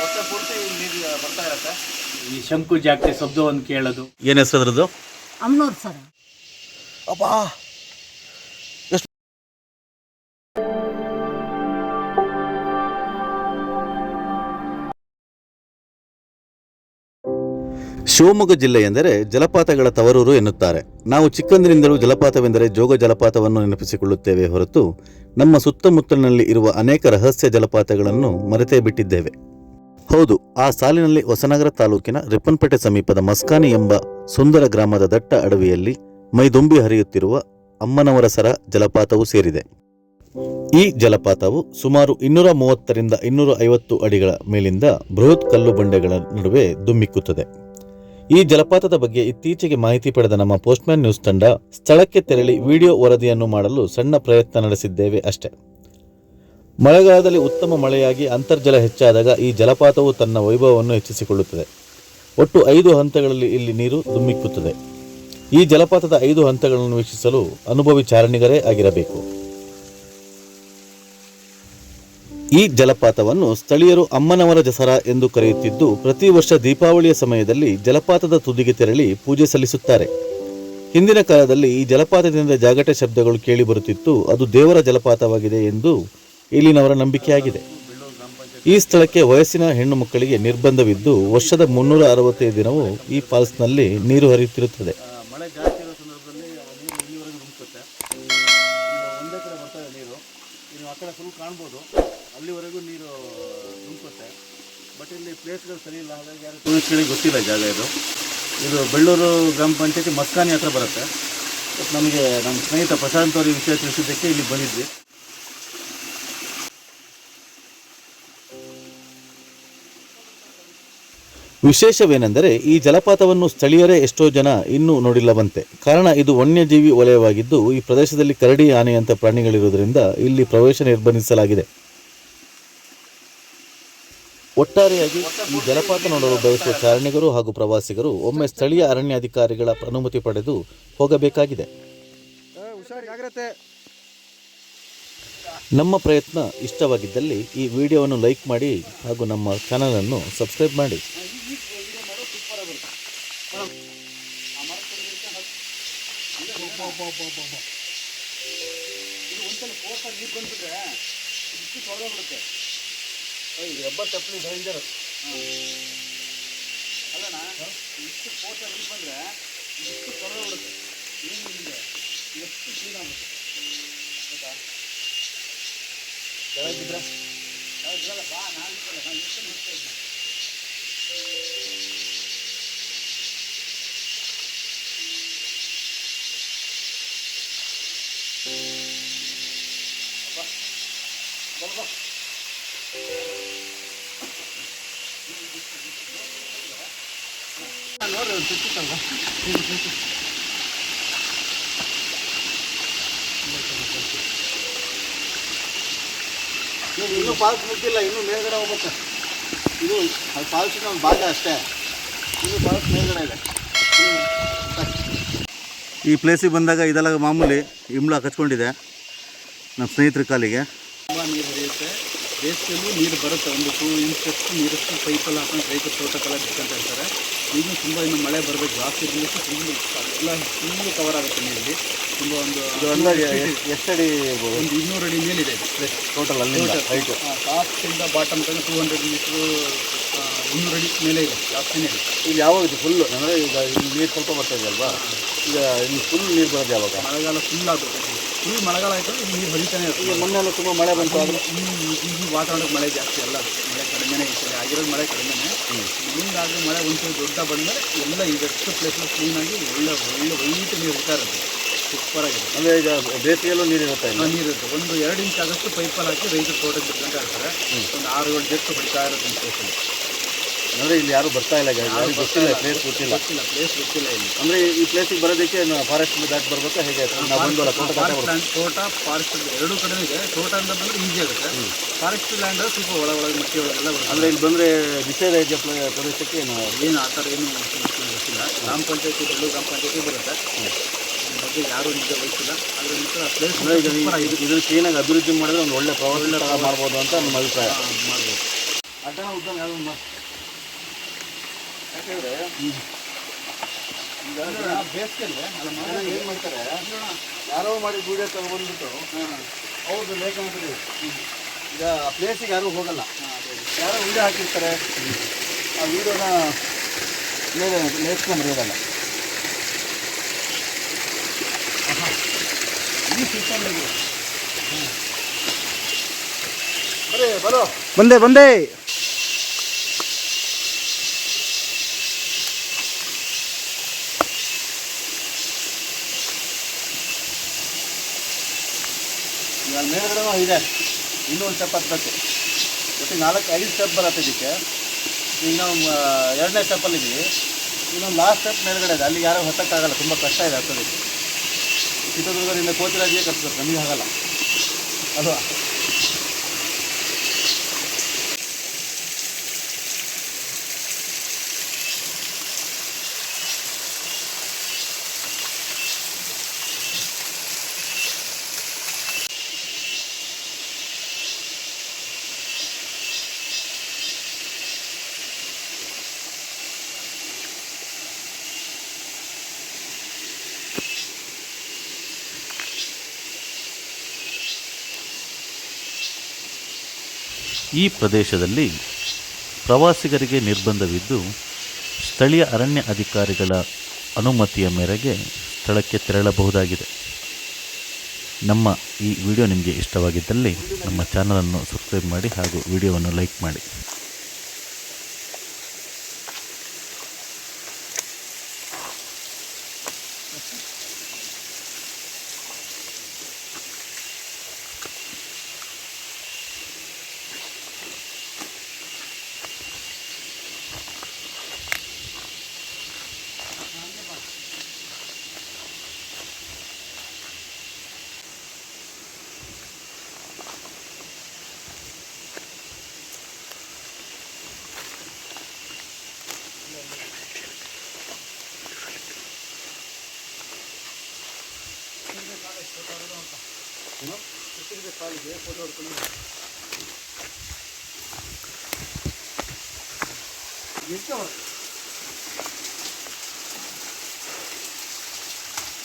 ವರ್ಷ ಪೂರ್ತಿ ನೀರು ಬರ್ತಾ ಇರತ್ತೆ ಈ ಶಂಕು ಜಾಗೃತಿ ಶಬ್ದವನ್ನು ಕೇಳೋದು. ಏನು ಹೆಸರು ಅದ್ರದ್ದು? ಅಮ್ನೂರು ಸರ್. ಅಪ್ಪ ಶಿವಮೊಗ್ಗ ಜಿಲ್ಲೆ ಎಂದರೆ ಜಲಪಾತಗಳ ತವರೂರು ಎನ್ನುತ್ತಾರೆ. ನಾವು ಚಿಕ್ಕಂದಿನಿಂದಲೂ ಜಲಪಾತವೆಂದರೆ ಜೋಗ ಜಲಪಾತವನ್ನು ನೆನಪಿಸಿಕೊಳ್ಳುತ್ತೇವೆ ಹೊರತು ನಮ್ಮ ಸುತ್ತಮುತ್ತಲಿನಲ್ಲಿ ಇರುವ ಅನೇಕ ರಹಸ್ಯ ಜಲಪಾತಗಳನ್ನು ಮರೆತೇ ಬಿಟ್ಟಿದ್ದೇವೆ. ಹೌದು, ಆ ಸಾಲಿನಲ್ಲಿ ಹೊಸನಗರ ತಾಲೂಕಿನ ರಿಪ್ಪನ್ಪೇಟೆ ಸಮೀಪದ ಮಸ್ಕಾನಿ ಎಂಬ ಸುಂದರ ಗ್ರಾಮದ ದಟ್ಟ ಅಡವಿಯಲ್ಲಿ ಮೈದುಂಬಿ ಹರಿಯುತ್ತಿರುವ ಅಮ್ಮನವರಸರ ಜಲಪಾತವು ಸೇರಿದೆ. ಈ ಜಲಪಾತವು ಸುಮಾರು ಇನ್ನೂರ ಮೂವತ್ತರಿಂದ ಇನ್ನೂರ ಐವತ್ತು ಅಡಿಗಳ ಮೇಲಿಂದ ಬೃಹತ್ ಕಲ್ಲು ಬಂಡೆಗಳ ನಡುವೆ ದುಮ್ಮಿಕ್ಕುತ್ತದೆ. ಈ ಜಲಪಾತದ ಬಗ್ಗೆ ಇತ್ತೀಚೆಗೆ ಮಾಹಿತಿ ಪಡೆದ ನಮ್ಮ ಪೋಸ್ಟ್ಮ್ಯಾನ್ ನ್ಯೂಸ್ ತಂಡ ಸ್ಥಳಕ್ಕೆ ತೆರಳಿ ವಿಡಿಯೋ ವರದಿಯನ್ನು ಮಾಡಲು ಸಣ್ಣ ಪ್ರಯತ್ನ ನಡೆಸಿದ್ದೇವೆ ಅಷ್ಟೇ. ಮಳೆಗಾಲದಲ್ಲಿ ಉತ್ತಮ ಮಳೆಯಾಗಿ ಅಂತರ್ಜಲ ಹೆಚ್ಚಾದಾಗ ಈ ಜಲಪಾತವು ತನ್ನ ವೈಭವವನ್ನು ಹೆಚ್ಚಿಸಿಕೊಳ್ಳುತ್ತದೆ. ಒಟ್ಟು ಐದು ಹಂತಗಳಲ್ಲಿ ಇಲ್ಲಿ ನೀರು ದುಮ್ಮಿಕ್ಕುತ್ತದೆ ಈ ಜಲಪಾತದ ಐದು ಹಂತಗಳನ್ನು ವೀಕ್ಷಿಸಲು ಅನುಭವಿ ಚಾರಣಿಗರೇ ಆಗಿರಬೇಕು. ಈ ಜಲಪಾತವನ್ನು ಸ್ಥಳೀಯರು ಅಮ್ಮನವರ ದಸರಾ ಎಂದು ಕರೆಯುತ್ತಿದ್ದು, ಪ್ರತಿ ವರ್ಷ ದೀಪಾವಳಿಯ ಸಮಯದಲ್ಲಿ ಜಲಪಾತದ ತುದಿಗೆ ತೆರಳಿ ಪೂಜೆ ಸಲ್ಲಿಸುತ್ತಾರೆ. ಹಿಂದಿನ ಕಾಲದಲ್ಲಿ ಈ ಜಲಪಾತದಿಂದ ಜಾಗಟೆ ಶಬ್ದಗಳು ಕೇಳಿಬರುತ್ತಿತ್ತು ಅದು ದೇವರ ಜಲಪಾತವಾಗಿದೆ ಎಂದು ಇಲ್ಲಿನವರ ನಂಬಿಕೆಯಾಗಿದೆ. ಈ ಸ್ಥಳಕ್ಕೆ ವಯಸ್ಸಿನ ಹೆಣ್ಣು ಮಕ್ಕಳಿಗೆ ನಿರ್ಬಂಧವಿದ್ದು, ವರ್ಷದ ಮುನ್ನೂರ ಅರವತ್ತೈದು ದಿನವೂ ಈ ಫಾಲ್ಸ್ನಲ್ಲಿ ನೀರು ಹರಿಯುತ್ತಿರುತ್ತದೆ. ನೀರು. ಅಲ್ಲಿವರೆಗೂ ನೀರು ತುಂಬುತ್ತೆ ಬಟ್ ಇಲ್ಲಿ ಪ್ಲೇಸ್ಗಳು ಸರಿ ಇಲ್ಲ. ಹಾಗಾಗಿ ಯಾರು ಟೂರಿಸ್ಟ್ಗಳಿಗೆ ಗೊತ್ತಿಲ್ಲ ಜಾಗ ಇದು. ಇದು ಬೆಳ್ಳೂರು ಗ್ರಾಮ ಪಂಚಾಯತಿ ಮಸ್ಕಾನಿ ಹತ್ರ ಬರುತ್ತೆ. ಬಟ್ ನಮಗೆ ನಮ್ಮ ಸ್ನೇಹಿತ ಪ್ರಶಾಂತ್ ಅವರು ಈ ವಿಷಯ ತಿಳಿಸಿದ್ದಕ್ಕೆ ಇಲ್ಲಿ ಬಂದಿದ್ವಿ. ವಿಶೇಷವೇನೆಂದರೆ ಈ ಜಲಪಾತವನ್ನು ಸ್ಥಳೀಯರೇ ಎಷ್ಟೋ ಜನ ಇನ್ನೂ ನೋಡಿಲ್ಲವಂತೆ. ಕಾರಣ ಇದು ವನ್ಯಜೀವಿ ವಲಯವಾಗಿದ್ದು ಈ ಪ್ರದೇಶದಲ್ಲಿ ಕರಡಿ ಆನೆಯಂಥ ಪ್ರಾಣಿಗಳಿರುವುದರಿಂದ ಇಲ್ಲಿ ಪ್ರವೇಶ ನಿರ್ಬಂಧಿಸಲಾಗಿದೆ. ಒಟ್ಟಾರೆಯಾಗಿ ಈ ಜಲಪಾತ ನೋಡಲು ಬಯಸುವ ಚಾರಣಿಗರು ಹಾಗೂ ಪ್ರವಾಸಿಗರು ಒಮ್ಮೆ ಸ್ಥಳೀಯ ಅರಣ್ಯಾಧಿಕಾರಿಗಳ ಅನುಮತಿ ಪಡೆದು ಹೋಗಬೇಕಾಗಿದೆ. ನಮ್ಮ ಪ್ರಯತ್ನ ಇಷ್ಟವಾಗಿದ್ದಲ್ಲಿ ಈ ವಿಡಿಯೋವನ್ನು ಲೈಕ್ ಮಾಡಿ ಹಾಗೂ ನಮ್ಮ ಚಾನಲನ್ನು ಸಬ್ಸ್ಕ್ರೈಬ್ ಮಾಡಿ. ಹೆಬ್ಬ ಚಪ್ಪಲಿ ಡೇಂಜರ್ ಅಲ್ಲಣ್ಣ ಇಷ್ಟು ಫೋರ್ಸ್ ನೀರು ಬಂದರೆ ಇಷ್ಟು ತೊಳೆದು ಬಿಡುತ್ತೆ ಏನು ಇದೆ ಎಷ್ಟು ಕ್ಲೀನ್ ಆಗುತ್ತೆ ಗೊತ್ತಾ ಕೆಳಗಿದ್ರೆ ಕೆಳಗಿರಲ್ಲ ಬಾ ನಾನು ಇರ್ತಲ್ಲ ನಾನು ಎಷ್ಟು ನೋಡ್ತಾ ಇದ್ದೀನಿ ಸಿಕ್ಕಿತ್ತಲ್ವ ಇನ್ನೂ ಫಾಲ್ಸ್ ಮುಗಿಲ್ಲ ಇನ್ನೂ ಮೇಲ್ಗಡೆ ಹೋಗ್ಬೇಕು. ಇದು ಅದು ಫಾಲ್ಸಿನ ಒಂದು ಭಾಗ ಅಷ್ಟೇ. ಇನ್ನೂ ಫಾಲ್ಸ್ ಮೇಲ್ಗಡೆ ಇದೆ. ಈ ಪ್ಲೇಸಿಗೆ ಬಂದಾಗ ಇದೆಲ್ಲ ಮಾಮೂಲಿ ಇಂಬ್ಳ ಕಚ್ಕೊಂಡಿದೆ. ನಮ್ಮ ಸ್ನೇಹಿತರ ಕಾಲಿಗೆ. ತುಂಬ ನೀರು ಹರಿಯುತ್ತೆ. ಬೇಸಿಗೆಯಲ್ಲೂ ನೀರು ಬರುತ್ತೆ. ಒಂದು ಟೂ ಇಂಚಷ್ಟು ನೀರಷ್ಟು ಪೈಪಲ್ಲಿ ಹಾಕೊಂಡು ರೈತರು ತೋಟಕ್ಕೆಲ್ಲ ಬೇಕಂತ ಇರ್ತಾರೆ. ಈಗ ತುಂಬ ಇನ್ನು ಮಳೆ ಬರಬೇಕು. ಜಾಸ್ತಿ ಬಂದಷ್ಟು ತುಂಬ ಎಲ್ಲ ಫುಲ್ಲು ಕವರ್ ಆಗುತ್ತೆ ನೀರಲ್ಲಿ ತುಂಬ ಒಂದು ಎಷ್ಟಡಿ ಒಂದು ಇನ್ನೂರು ಅಡಿ ಮೇಲಿದೆ. ಪ್ಲೇಸ್ ಟೋಟಲ್ ಅಲ್ಲಿ ಟಾಪ್ಸಿಂದ ಬಾಟಮ್ ತನಕ ಟೂ ಹಂಡ್ರೆಡ್ ಮೀಟ್ರು ಇನ್ನೂರು ಅಡಿ ಮೇಲೆ ಇದೆ. ಜಾಸ್ತಿನೇ ಇದೆ. ಈಗ ಯಾವಾಗ ಇದು ಫುಲ್ಲು ಅಂದರೆ ಈಗ ನೀರು ಸ್ವಲ್ಪ ಬರ್ತಾ ಇದೆ ಅಲ್ವಾ? ಈಗ ಇನ್ನು ಫುಲ್ ನೀರು ಬರೋದು ಯಾವಾಗ? ಮಳೆಗಾಲ ಫುಲ್ ಆಗುತ್ತೆ. ಫುಲ್ ಮಳೆಗಾಲ ಆಯಿತು ನೀರು ಹರಿತಾನೆ ಈಗ ಇರುತ್ತೆ. ಮೊನ್ನೆ ಎಲ್ಲ ತುಂಬ ಮಳೆ ಬಂತು ಆದರೆ ಈ ಈ ಈ ವಾತಾವರಣಕ್ಕೆ ಮಳೆ ಜಾಸ್ತಿ ಅಲ್ಲ. ಮಳೆ ಕಡಿಮೆನೇ ಇರ್ತದೆ ಆಗಿರೋದು ಮಳೆ ಕಡಿಮೆನೇ. ಮುಂದಾಗಿ ಮಳೆ ಒಂದು ದೊಡ್ಡ ಬಂದರೆ ಎಲ್ಲ ಇದಷ್ಟು ಪ್ಲೇಸ್ ಕ್ಲೀನಾಗಿ ಒಳ್ಳೆ ಒಳ್ಳೆ ವೈಟ್ ನೀರು ಇರ್ತಾ ಇರುತ್ತೆ. ಸೂಪರ್ ಆಗಿದೆ. ಅಂದರೆ ಈಗ ಬೇಸಿಗೆಯಲ್ಲೂ ನೀರು ಇರುತ್ತೆ ನೀರು ಇರುತ್ತೆ. ಒಂದು ಎರಡು ಇಂಚ್ ಆದಷ್ಟು ಪೈಪಲ್ಲಿ ಹಾಕಿ ರೈತರು ತೋಟಕ್ಕೆ ಬಿಟ್ಕೊಂತ ಇರ್ತಾರೆ ಒಂದು ಆರು ಏಳು ಜೆಟ್ಟು ಹೊಡಿತಾ ಇರುತ್ತೆ ಅಂತ ಪ್ಲೇಸಲ್ಲಿ ಅಂದರೆ ಇಲ್ಲಿ ಯಾರು ಬರ್ತಾ ಇಲ್ಲ ಯಾರು ಗೊತ್ತಿಲ್ಲ ಪ್ಲೇಸ್ ಗೊತ್ತಿಲ್ಲ. ಗೊತ್ತಿಲ್ಲ ಪ್ಲೇಸ್ ಗೊತ್ತಿಲ್ಲ ಇಲ್ಲಿ. ಅಂದರೆ ಈ ಪ್ಲೇಸಿಗೆ ಬರೋದಕ್ಕೆ ಫಾರೆಸ್ಟ್ ದಾಟಿ ಬರ್ಬೇಕಾ ಹೇಗೆ? ನಾವು ಬಂದವಲ್ಲ ತೋಟ ದಾಟಿ ಫಾರೆಸ್ಟ್ ಎರಡು ತೋಟ ಫಾರೆಸ್ಟ್ ಎರಡೂ ಕಡೆ ಇದೆ. ತೋಟ ಅಂತ ಬಂದರೆ ಈಸಿ ಆಗುತ್ತೆ. ಫಾರೆಸ್ಟ್ ಲ್ಯಾಂಡ್ ಸ್ವಲ್ಪ ಒಳ ಒಳಗೆ ಮಟ್ಟಿ ಒಳಗೆಲ್ಲ ಬರುತ್ತೆ. ಅಂದರೆ ಇಲ್ಲಿ ಬಂದರೆ ನಿಷೇಧ ಪ್ರದೇಶಕ್ಕೆ ಏನು? ಏನು ಆ ಥರ ಏನು ಗೊತ್ತಿಲ್ಲ ಗ್ರಾಮ ಪಂಚಾಯತಿ ಎರಡು ಗ್ರಾಮ ಪಂಚಾಯತಿ ಬರುತ್ತೆ. ಬಗ್ಗೆ ಯಾರೂ ನಿಜ ವಹಿಸಿಲ್ಲ ಪ್ಲೇಸ್ ಇದು ಇದ್ರ ಕ್ಲೀನಾಗಿ ಅಭಿವೃದ್ಧಿ ಮಾಡಿದ್ರೆ ಒಂದು ಒಳ್ಳೆ ಪ್ರವಾಸ. ಮಾಡ್ಬೋದು ಅಂತ ನಮ್ಮ ಅಭಿಪ್ರಾಯ. ಮಾಡ್ಬೋದು. ಅಡ್ಡನ ಉದ್ದ ಯಾವ್ದು ಮಾ ಯಾಕಂದರೆ ಈಗ ಬೇಸಿಗೆಯಲ್ಲಿ ಏನು ಮಾಡ್ತಾರೆ ಯಾರೋ ಮಾಡಿ ವಿಡಿಯೋ ತಗೊಂಡ್ಬಿಟ್ಟು ಅವ್ರದ್ದು ಲೇಖನ ಈಗ ಪ್ಲೇಸಿಗೆ ಯಾರೂ ಹೋಗಲ್ಲ. ಯಾರೋ ವಿಡಿಯೋ ಹಾಕಿರ್ತಾರೆ. ಆ ವಿಡಿಯೋನ ಮೇಲೆ ಲೇಖನ ಹೋಗಲ್ಲ ಬರೇ ಬರೋ ಬಂದೆ ಬಂದೆ. ಈಗ ಮೇಲ್ಗಡೆನೂ ಇದೆ. ಇನ್ನೂ ಒಂದು ಸ್ಟೆಪ್ ಹತ್ತಬೇಕು ಒಟ್ಟು ನಾಲ್ಕು, ಐದು ಸ್ಟೆಪ್ ಬರುತ್ತೆ ಇದಕ್ಕೆ. ಈಗ ನಾವು ಎರಡನೇ ಸ್ಟೆಪ್ಪಲ್ಲಿ ಇದ್ದೀವಿ ಇನ್ನೊಂದು ಲಾಸ್ಟ್ ಸ್ಟೆಪ್ ಮೇಲ್ಗಡೆ ಇದೆ. ಅಲ್ಲಿಗೆ ಯಾರೂ ಹತ್ತಕ್ಕಾಗಲ್ಲ. ತುಂಬ ಕಷ್ಟ ಇದೆ ಹತ್ತೋದಕ್ಕೆ. ಚಿತ್ರದುರ್ಗದಿಂದ ಕೋತಿರಾಜಿಗೆ ಕಟ್ಬೇಕು ನಮಗೆ ಆಗಲ್ಲ. ಅಲ್ವಾ? ಈ ಪ್ರದೇಶದಲ್ಲಿ ಪ್ರವಾಸಿಗರಿಗೆ ನಿರ್ಬಂಧವಿದ್ದು ಸ್ಥಳೀಯ ಅರಣ್ಯ ಅಧಿಕಾರಿಗಳ ಅನುಮತಿಯ ಮೇರೆಗೆ ಸ್ಥಳಕ್ಕೆ ತೆರಳಬಹುದಾಗಿದೆ. ನಮ್ಮ ಈ ವಿಡಿಯೋ ನಿಮಗೆ ಇಷ್ಟವಾಗಿದ್ದಲ್ಲಿ ನಮ್ಮ ಚಾನಲನ್ನು ಸಬ್ಸ್ಕ್ರೈಬ್ ಮಾಡಿ ಹಾಗೂ ವಿಡಿಯೋವನ್ನು ಲೈಕ್ ಮಾಡಿ.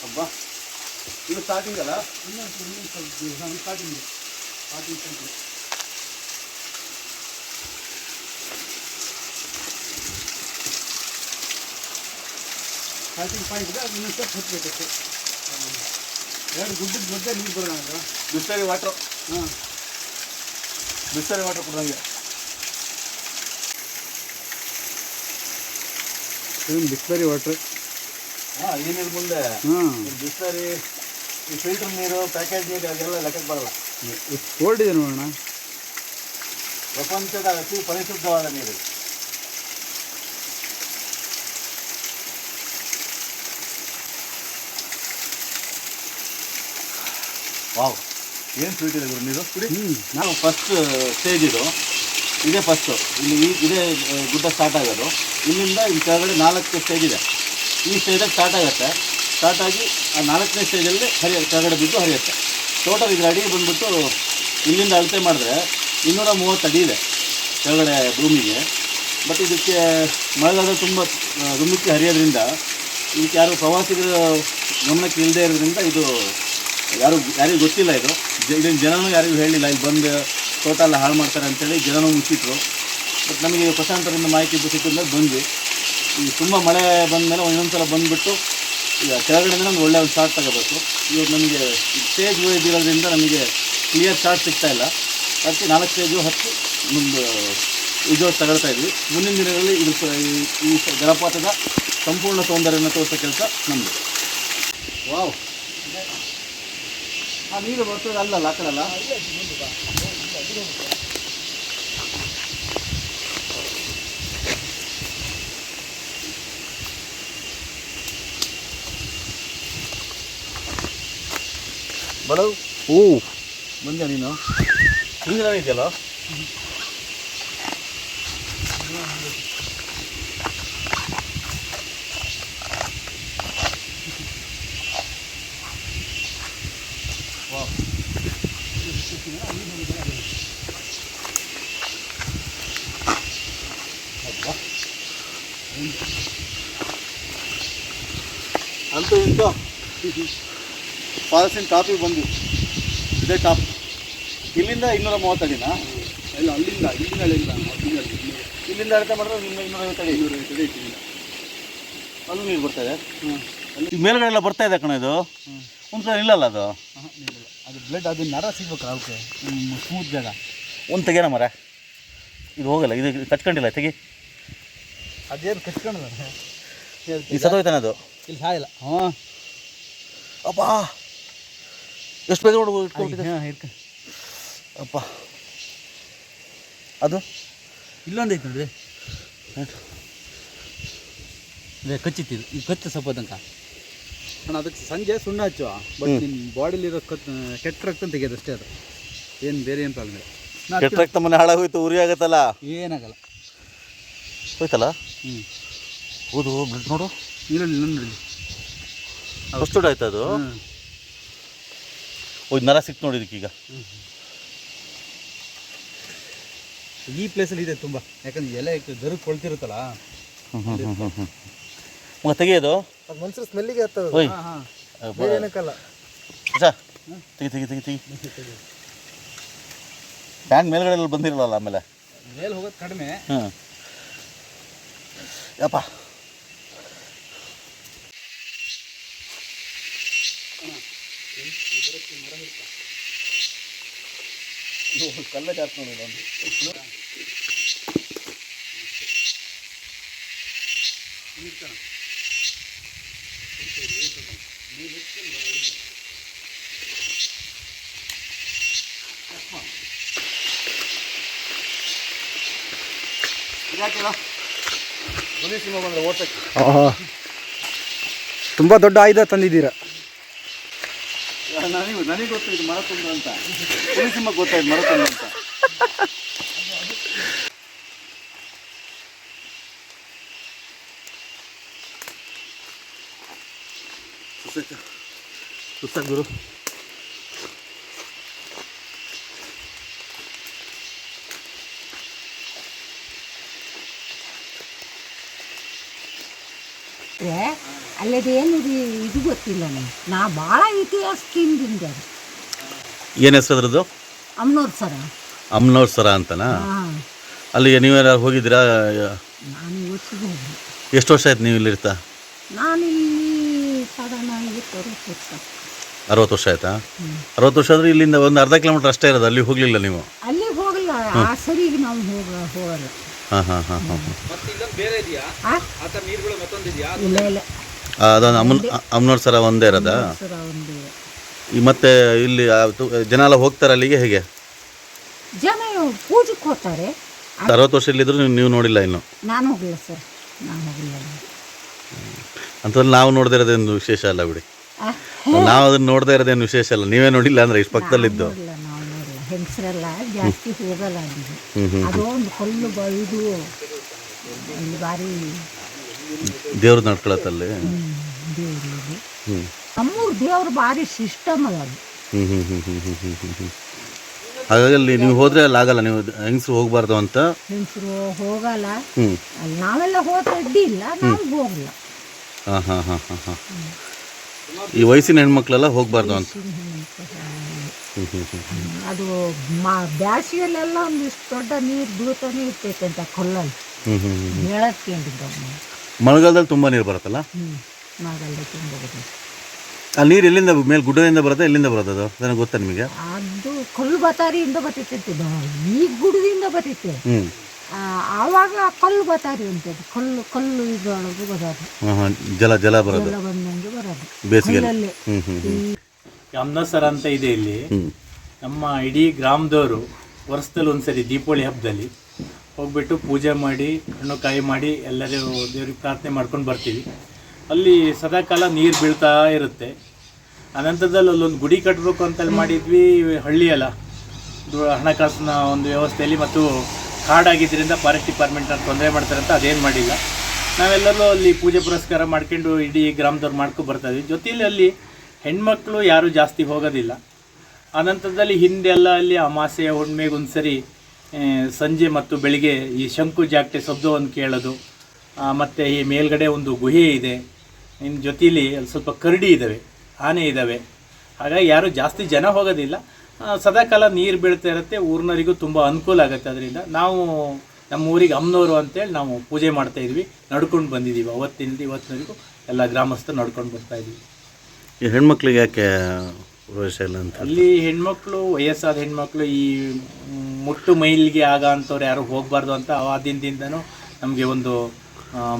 ಅಬ್ಬಾ ಇದು ಸ್ಟಾರ್ಟಿಂಗ್ ಅಲ್ಲ ಇನ್ನೊಂದು ಸ್ಟಾರ್ಟಿಂಗ್ ಸ್ಟಾರ್ಟಿಂಗ್ ಸ್ಟಾರ್ಟಿಂಗ್ ಪಾಯಿಂಟ್ ಇದೆ ಅದು ಇನ್ನೊಂದು ಸ್ಟೆಪ್ ಹತ್ತಬೇಕಷ್ಟೆ ಎರಡು ಗುಡ್ಡದ ಮಧ್ಯೆ ನೀರು ಬರೋಣ ಅಂತ ಬಿಸ್ಲರಿ ವಾಟ್ರು ಹಾಂ ವಾಟರ್ ವಾಟ್ರ್ ಕೊಡ್ದಂಗೆ. ಏನು ಬಿಸ್ಲರಿ ವಾಟ್ರ್. ಹಾಂ ಏನಿಲ್ಲ ಮುಂದೆ? ಹಾಂ ಬಿಸ್ಲರಿ ಈ ಫಿಲ್ಟರ್ ನೀರು ಪ್ಯಾಕೇಜ್ ನೀರು ಅದೆಲ್ಲ ಲೆಕ್ಕಕ್ಕೆ ಬರಲ್ಲ. ಕೋಲ್ಡ್ ಇದೆ ನೋಡೋಣ ಪ್ರಪಂಚದ ಅತಿ ಪರಿಶುದ್ಧವಾದ ನೀರು. ವಾವ್. ಏನು ಸ್ವೀಟ್ ಇದೆ ಗುರು, ನೀರು? ಹ್ಞೂ ನಾವು ಫಸ್ಟ್ ಸ್ಟೇಜ್ ಇದು. ಇದೇ ಫಸ್ಟು ಇಲ್ಲಿ ಈ- ಇದೇ ಗುಡ್ಡ ಸ್ಟಾರ್ಟ್ ಆಗೋದು. ಇಲ್ಲಿಂದ ಈ ಕೆಳಗಡೆ ನಾಲ್ಕು ಸ್ಟೇಜ್ ಇದೆ. ಈ ಸ್ಟೇಜಲ್ಲಿ ಸ್ಟಾರ್ಟ್ ಆಗುತ್ತೆ. ಸ್ಟಾರ್ಟ್ ಆಗಿ ಆ ನಾಲ್ಕನೇ ಸ್ಟೇಜಲ್ಲಿ ಹರಿಯ ಕೆಳಗಡೆ ಬಿದ್ದು ಹರಿಯುತ್ತೆ. ಟೋಟಲ್ ಇದ್ರ ಅಡಿ ಬಂದುಬಿಟ್ಟು ಇಲ್ಲಿಂದ ಅಳತೆ ಮಾಡಿದ್ರೆ ಇನ್ನೂರ ಮೂವತ್ತು ಅಡಿ ಇದೆ ಕೆಳಗಡೆ ಭೂಮಿಗೆ. ಬಟ್ ಇದಕ್ಕೆ ಮಳೆಗಾಲ ತುಂಬ ಧುಮ್ಮಿಕ್ಕಿ ಹರಿಯೋದ್ರಿಂದ, ಇದಕ್ಕೆ ಯಾರು ಪ್ರವಾಸಿಗರ ಗಮನಕ್ಕೆ ಇಲ್ಲದೆ ಇರೋದ್ರಿಂದ ಇದು ಯಾರು ಯಾರಿಗೂ ಗೊತ್ತಿಲ್ಲ ಇದು. ಇದನ್ನು ಜನನೂ ಯಾರಿಗೂ ಹೇಳಿಲ್ಲ. ಇಲ್ಲಿ ಬಂದು ತೋಟ ಎಲ್ಲ ಹಾಳು ಮಾಡ್ತಾರೆ ಅಂತೇಳಿ ಜನನೂ ಮುಚ್ಚಿಟ್ರು. ಬಟ್ ನಮಗೆ ಪ್ರಶಾಂತರಿಂದ ಮಾಹಿತಿ ಸಿಕ್ಕಿದ್ಮೇಲೆ ಬಂದ್ವಿ. ಈ ತುಂಬ ಮಳೆ ಬಂದಮೇಲೆ ಒಂದೊಂದು ಸಲ ಬಂದುಬಿಟ್ಟು ಈಗ ಕೆಳಗಡೆಯಿಂದ ನಮ್ಗೆ ಒಳ್ಳೆ ಒಂದು ಶಾರ್ಟ್ ತಗೋಬೇಕು. ಇವಾಗ ನಮಗೆ ಸ್ಟೇಜ್ ಇದಿರೋದ್ರಿಂದ ನಮಗೆ ಕ್ಲಿಯರ್ ಶಾರ್ಟ್ ಸಿಗ್ತಾ ಇಲ್ಲ. ಅದಕ್ಕೆ ನಾಲ್ಕು ಸ್ಟೇಜು ಹತ್ತು ಮುಂದೆ ಇದು ತಗೊಳ್ತಾ ಇದ್ವಿ. ಮುಂದಿನ ದಿನಗಳಲ್ಲಿ ಇದು ಈ ಜಲಪಾತದ ಸಂಪೂರ್ಣ ಸೌಂದರ್ಯನ ತೋರಿಸೋ ಕೆಲಸ ನಮ್ಮದು ವಾವ್ ಆ ನೀರು ಬರ್ತದೆ ಅಲ್ಲಲ್ಲ ಆ ಕಡೆಲ್ಲ? ಓ ಬಂದ್ಯಾ ನೀನು. ಹಿಂಗೆ ಇದೆಯಲ್ಲ ಅಂತೂ ಇಂತೂ ಫಾಲ್ಸಿನ ಟಾಪಿಗೆ ಬಂದ್ವಿ ಇದೇ ಟಾಪ್ ಇಲ್ಲಿಂದ ಇನ್ನೂರ ಮೂವತ್ತಡಿನಾ? ಇಲ್ಲ ಅಲ್ಲಿಂದ ಇಲ್ಲಿಂದ ಅಲ್ಲಿಂದ. ಇಲ್ಲಿಂದ ಅಳತೆ ಮಾಡಿದ್ರೆ ನಿಮ್ಮ ಇನ್ನೂರ ಐವತ್ತಡಿ. ಇನ್ನೂರ ಐವತ್ತಡಿ ಇಟ್ಟಿಲ್ಲ ಅಲ್ಲೂ ನೀರು ಬರ್ತಾ ಇದೆ? ಹ್ಞೂ ಮೇಲ್ಗಡೆ ಎಲ್ಲ ಬರ್ತಾ ಇದೆ ಕಣ ಇದು? ಒಂದು ಸಲ ಇಲ್ಲಲ್ಲ ಅದು? ಅದು ಬ್ಲಡ್ ಅದು ನರ ಸಿಗ್ಬೇಕು ಅವಕ್ಕೆ ಸ್ಮೂತ್ ಜಾಗ. ಒಂದು ತೆಗೆನ ಮರ ಇದು ಹೋಗಲ್ಲ ಇದು ಕಚ್ಕೊಂಡಿಲ್ಲ ತೆಗಿ. ಅದೇನು ಈ ಸದೋಯ್ತಾನೆ ಅದು. ಇಲ್ಲಿ ಸಾಯಿಲ್ಲ. ಹಾಂ ಅಪ್ಪ ಎಷ್ಟು ಬೇಗ ನೋಡಿ ಅಪ್ಪ ಅದು? ಇಲ್ಲೊಂದು ಐತೆ ನೋಡಿ ಅದೇ ಕಚ್ಚಿತ್ತಿದ್ದು ಈ ಕಚ್ಚು ಸ್ವಲ್ಪ ತನಕ. ಅಣ್ಣ ಅದಕ್ಕೆ ಸಂಜೆ ಸುಣ್ಣ ಹಚ್ಚುವ. ಬಟ್ ನಿಮ್ಮ ಬಾಡಿಲಿರೋ ಕತ್ ಕೆಟ್ಟ ರಕ್ತ ತೆಗೆಯೋದು ಅಷ್ಟೇ ಅದು. ಏನು ಬೇರೆ ಏನು ಪ್ರಾಬ್ಲಮ್ ಇಲ್ಲ. ಕೆಟ್ಟ ರಕ್ತ ಮನೆ ಹಾಳಾಗೋಯ್ತು ಉರಿ ಆಗತ್ತಲ್ಲ? ಏನಾಗಲ್ಲ. ಹೋಯ್ತಲ್ಲ? ಹ್ಞೂ ಹೌದು ಬ್ಲಡ್ ನೋಡು. ಇಲ್ಲ ನೋಡಿ ಫಸ್ಟ್ ಆಯ್ತು ಅದು? ಹಾಂ ಹೋಯ್ತು ನರ ಸಿಕ್ತು ನೋಡಿ ಇದಕ್ಕೀಗ. ಈ ಪ್ಲೇಸಲ್ಲಿ ಇದೆ ತುಂಬ. ಯಾಕಂದ್ರೆ ಎಲೆ ದರ ಕೊಳ್ತಿರುತ್ತಲ್ಲ? ಮಗ ತೆಗಿಯೋದು ಅದು. ಮನುಷ್ಯರ ಸ್ಮೆಲ್ಲಿಗೆ ಹಾಂ ಹಾಂ. ಬೇರೆ ಏನಕ್ಕಲ್ಲ. ಅಚ್ಚಾ ತೆಗಿ ತೆಗಿ ತೆಗಿ ತೆಗಿ. ಟ್ಯಾಂಕ್ ಮೇಲ್ಗಡೆ ಎಲ್ಲ ಬಂದಿರಲ್ಲ ಆಮೇಲೆ? ಮೇಲೆ ಹೋಗೋದು ಕಡಿಮೆ. ಹ್ಞೂ ஏப்பா. இது ஒரு கல்ல காட்டணும் வந்து. இதாக்கலாம் ಓಟಕ್ಕೆ. ತುಂಬ ದೊಡ್ಡ ಆಯುಧ ತಂದಿದ್ದೀರಾ? ನನಗೆ ನನಗೆ ಗೊತ್ತು ಇದು ಮರತುಂಡು ಅಂತ. ಗೊತ್ತಾಯ್ತು ಅಂತ. ಸುಸ್ತಾಗ ಗುರು. ಏ ಅಲ್ಲದೇನು ಇದು ಗೊತ್ತಿಲ್ಲ ನನಗೆ. ನಾ ಭಾಳ ಇತಿಹಾಸ ತಿಂದಿಂದ ಏನು ಹೆಸರು ಅದ್ರದ್ದು? ಅಮ್ನೋರ್ ಸರ. ಅಮ್ನೋರ್ ಸರ ಅಂತನಾ? ಹಾಂ. ಅಲ್ಲಿಗೆ ನೀವೇನಾರು ಹೋಗಿದ್ದೀರಾ? ನಾನು ಇವತ್ತಿಗೆ ಹೋಗಿ ಎಷ್ಟು ವರ್ಷ ಆಯ್ತು ನೀವು ಇಲ್ಲಿರ್ತಾ? ನಾನಿಲ್ಲಿ ಸಾಧಾರಣ ಐವತ್ತು ಅರವತ್ತು ವರ್ಷ. ಅರವತ್ತು ವರ್ಷ ಆಯ್ತಾ? ಅರವತ್ತು ವರ್ಷ ಆದರೆ ಇಲ್ಲಿಂದ ಒಂದು ಅರ್ಧ ಕಿಲೋಮೀಟರ್ ಅಷ್ಟೇ ಇರೋದು ಅಲ್ಲಿ ಹೋಗಲಿಲ್ಲ ನೀವು? ಅಲ್ಲಿ ಹೋಗಲ್ಲ. ಆ ಸರಿಗೆ ನಾವು ಹೋಗ ಹೋಗಲ್ಲ. ಇಲ್ಲ ಇಲ್ಲ. ಅದೊಂದು ಅಮ್ಮನ್ ಅಮ್ನೋರ್ ಸರ ಒಂದೇ ಇರದ? ಸರ ಒಂದು. ಈ ಮತ್ತೆ ಇಲ್ಲಿ ಆ ತು- ಜನ ಎಲ್ಲ ಹೋಗ್ತಾರೆ ಅಲ್ಲಿಗೆ ಹೇಗೆ? ಜನ ಪೂಜಕ್ಕೆ ಹೋಗ್ತಾರೆ. ಅರವತ್ತು ವರ್ಷ ಇಲ್ಲಿದ್ರು ನೀವು- ನೀವು ನೋಡಿಲ್ಲ ಇನ್ನು? ನಾನು ಹೋಗಲ್ಲ ಸರ್. ನಾನು ಹೋಗಲ್ಲ ನಾವು ನೋಡದೇ ಇರೋದೇನು ವಿಶೇಷ ಅಲ್ಲ ಬಿಡಿ. ಆ? ನಾವು ಅದನ್ನ ನೋಡದೇ ಇರೋದೇನು ವಿಶೇಷ ಅಲ್ಲ? ನೀವೇ ನೋಡಿಲ್ಲ ಅಂದ್ರೆ ಇಷ್ಟು ಪಕ್ಕದಲ್ಲಿದ್ದು. ಹೆಂಗಸರೆಲ್ಲ ಜಾಸ್ತಿ ಹೋಗಲ್ಲ ಅಲ್ಲಿಗೆ ಅದೊಂದು ಕಲ್ಲು ಬೈದು ಅಲ್ಲಿ ಭಾರಿ ದೇವ್ರು ನಡ್ಕೊಳತ್ತಲ್ಲಿ? ದೇವ್ರು ಇದೆ ದೇವ್ರು ಭಾರಿ ಸಿಸ್ಟಮ್ ಅದ ಅದು. ಹಾಗಾಗಿ ನೀವು ಹೋದ್ರೆ ಅಲ್ಲಿ ಆಗಲ್ಲ ನೀವು ಹೆಂಗ್ಸು ಹೋಗ್ಬಾರ್ದು ಅಂತ? ಹೆಂಗಸರು ಹೋಗಲ್ಲ. ಅಲ್ಲಿ ನಾವೆಲ್ಲ ಹೋದ್ರೆ ಅಡ್ಡಿ ಇಲ್ಲ ನಾವು ಹೋಗಲ್ಲ. ಹಾಂ ಹಾಂ ಹಾಂ ಹಾಂ ಹಾಂ ಈ ವಯಸ್ಸಿನ ಹೆಣ್ಮಕ್ಳೆಲ್ಲ ಹೋಗಬಾರ್ದು ಅಂತ. ಅದು ಮಾ ಬ್ಯಾಸಿಗೆಲ್ಲೆಲ್ಲ ಒಂದಿಷ್ಟು ದೊಡ್ಡ ನೀರು ಬೀಳ್ತಾನೆ ಇರ್ತೈತೆ ಅಂತ ಕೊಲ್ಲಲ್ಲಿ. ಹೇಳಕ್ಕೊಂಡಿದ್ದವು ಮಳೆಗಾಲದಲ್ಲಿ ತುಂಬ ನೀರು ಬರುತ್ತಲ್ಲ? ಹ್ಞೂ ನಾವೆಲ್ಲ ತುಂಬ ಆ ನೀರು ಎಲ್ಲಿಂದ ಮೇಲೆ ಗುಡ್ಡದಿಂದ ಬರುತ್ತೆ ಎಲ್ಲಿಂದ ಬರುತ್ತೆ ಅದು ನನಗೆ ಗೊತ್ತಾ ನಿಮಗೆ? ಅದು ಕಲ್ಲು ಬತಾರಿಯಿಂದ ಬರ್ತೈತೆ ಈ ಗುಡದಿಂದ ಬರ್ತೈತೆ ಆವಾಗ ಕಲ್ಲು ಬತಾರಿ ಅಂತದ್ದು ಕಲ್ಲು ಕಲ್ಲು ಇದರೊಳಗೆ ಬರೋದು. ಜಲ ಜಲ ಬರೋದು. ಎಲ್ಲ ಬಂದಂಗೆ ಬರೋದು. ಬೇಸಿಗೆ ಅಮ್ನಸರ ಅಂತ ಇದೆ ಇಲ್ಲಿ. ನಮ್ಮ ಇಡೀ ಗ್ರಾಮದವರು ವರ್ಷದಲ್ಲಿ ಒಂದ್ಸರಿ ದೀಪಾವಳಿ ಹಬ್ಬದಲ್ಲಿ ಹೋಗ್ಬಿಟ್ಟು ಪೂಜೆ ಮಾಡಿ ಹಣ್ಣು ಕಾಯಿ ಮಾಡಿ ಎಲ್ಲರೂ ದೇವ್ರಿಗೆ ಪ್ರಾರ್ಥನೆ ಮಾಡ್ಕೊಂಡು ಬರ್ತೀವಿ. ಅಲ್ಲಿ ಸದಾಕಾಲ ನೀರು ಬೀಳ್ತಾ ಇರುತ್ತೆ. ಅನಂತರದಲ್ಲಿ ಅಲ್ಲೊಂದು ಗುಡಿ ಕಟ್ಟಬೇಕು ಅಂತಲ್ಲಿ ಮಾಡಿದ್ವಿ ಹಳ್ಳಿಯಲ್ಲ ಹಣಕಾಸಿನ ಒಂದು ವ್ಯವಸ್ಥೆಯಲ್ಲಿ ಮತ್ತು ಕಾಡಾಗಿದ್ದರಿಂದ ಫಾರೆಸ್ಟ್ ಡಿಪಾರ್ಟ್ಮೆಂಟ್ ತೊಂದರೆ ಮಾಡ್ತಾರೆ ಅಂತ ಅದೇನು ಮಾಡಿಲ್ಲ. ನಾವೆಲ್ಲರೂ ಅಲ್ಲಿ ಪೂಜೆ ಪುರಸ್ಕಾರ ಮಾಡ್ಕೊಂಡು ಇಡೀ ಗ್ರಾಮದವ್ರು ಮಾಡ್ಕೊಂಡು ಬರ್ತಾ ಇದ್ವಿ. ಜೊತೆಯಲ್ಲಿ ಅಲ್ಲಿ ಹೆಣ್ಮಕ್ಳು ಯಾರೂ ಜಾಸ್ತಿ ಹೋಗೋದಿಲ್ಲ. ಅನಂತರದಲ್ಲಿ ಹಿಂದೆಲ್ಲ ಅಲ್ಲಿ ಅಮಾಸೆ ಹುಣ್ಣಿಮೆಗೆ ಒಂದ್ಸರಿ ಆ, ಸಂಜೆ ಮತ್ತು ಬೆಳಿಗ್ಗೆ ಈ ಶಂಕು ಜಾಕ್ಟೆ ಶಬ್ದವನ್ನು ಕೇಳೋದು ಮತ್ತು ಈ ಮೇಲ್ಗಡೆ ಒಂದು ಗುಹೆ ಇದೆ. ಇನ್ನು ಜೊತೆಯಲ್ಲಿ ಸ್ವಲ್ಪ ಕರಡಿ ಇದ್ದಾವೆ ಆನೆ ಇದ್ದಾವೆ ಹಾಗಾಗಿ ಯಾರು ಜಾಸ್ತಿ ಜನ ಹೋಗೋದಿಲ್ಲ. ಸದಾಕಾಲ ನೀರು ಬೀಳ್ತಾ ಇರುತ್ತೆ ಊರಿನವರಿಗೂ ತುಂಬ ಅನುಕೂಲ ಆಗುತ್ತೆ. ಅದರಿಂದ ನಾವು ನಮ್ಮ ಊರಿಗೆ ಅಮ್ಮನವರು ಅಂತೇಳಿ ನಾವು ಪೂಜೆ ಮಾಡ್ತಾಯಿದ್ವಿ ನಡ್ಕೊಂಡು ಬಂದಿದ್ದೀವಿ. ಅವತ್ತಿನಿಂದ ಇವತ್ತಿನವರೆಗೂ ಎಲ್ಲ ಗ್ರಾಮಸ್ಥರು ನಡ್ಕೊಂಡು ಬರ್ತಾ ಇದ್ವಿ ಈ ಹೆಣ್ಮಕ್ಳಿಗೆ ಯಾಕೆ ಪ್ರವೇಶ ಇಲ್ಲ ಅಂತ ಅಲ್ಲಿ ಹೆಣ್ಮಕ್ಳು ವಯಸ್ಸಾದ ಹೆಣ್ಮಕ್ಳು ಈ ಮುಟ್ಟು ಮೈಲಿಗೆ ಆಗ ಅಂಥವ್ರು ಯಾರು ಹೋಗಬಾರ್ದು ಅಂತ ಆದಿಂದಿಂದನೂ ನಮಗೆ ಒಂದು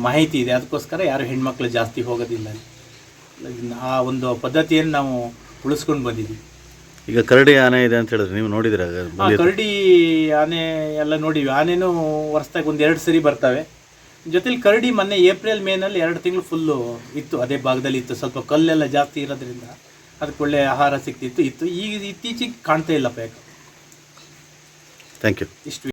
ಮಾಹಿತಿ ಇದೆ. ಅದಕ್ಕೋಸ್ಕರ ಯಾರು ಹೆಣ್ಮಕ್ಳು ಜಾಸ್ತಿ ಹೋಗೋದಿಲ್ಲ. ಆ ಒಂದು ಪದ್ಧತಿಯನ್ನು ನಾವು ಉಳಿಸ್ಕೊಂಡು ಬಂದಿದ್ದೀವಿ. ಈಗ ಕರಡಿ ಆನೆ ಇದೆ ಅಂತ ಹೇಳಿದ್ರೆ ನೀವು ನೋಡಿದ್ರೆ ಆ ಕರಡಿ ಆನೆ ಎಲ್ಲ ನೋಡಿವಿ ಆನೆನೂ ವರ್ಷದಾಗ ಒಂದು ಎರಡು ಸರಿ ಬರ್ತವೆ. ಜೊತೆಲಿ ಕರಡಿ ಮೊನ್ನೆ ಏಪ್ರಿಲ್ ಮೇನಲ್ಲಿ ಎರಡು ತಿಂಗಳು ಫುಲ್ಲು ಇತ್ತು. ಅದೇ ಭಾಗದಲ್ಲಿ ಇತ್ತು. ಸ್ವಲ್ಪ ಕಲ್ಲೆಲ್ಲ ಜಾಸ್ತಿ ಇರೋದ್ರಿಂದ ಅದಕ್ಕೆ ಒಳ್ಳೆ ಆಹಾರ ಸಿಕ್ತಿತ್ತು ಇತ್ತು. ಈಗ ಇತ್ತೀಚೆಗೆ ಕಾಣ್ತಾ ಇಲ್ಲಪ್ಪ ಯಾಕೆ. ಥ್ಯಾಂಕ್ ಯು ಇಷ್ಟು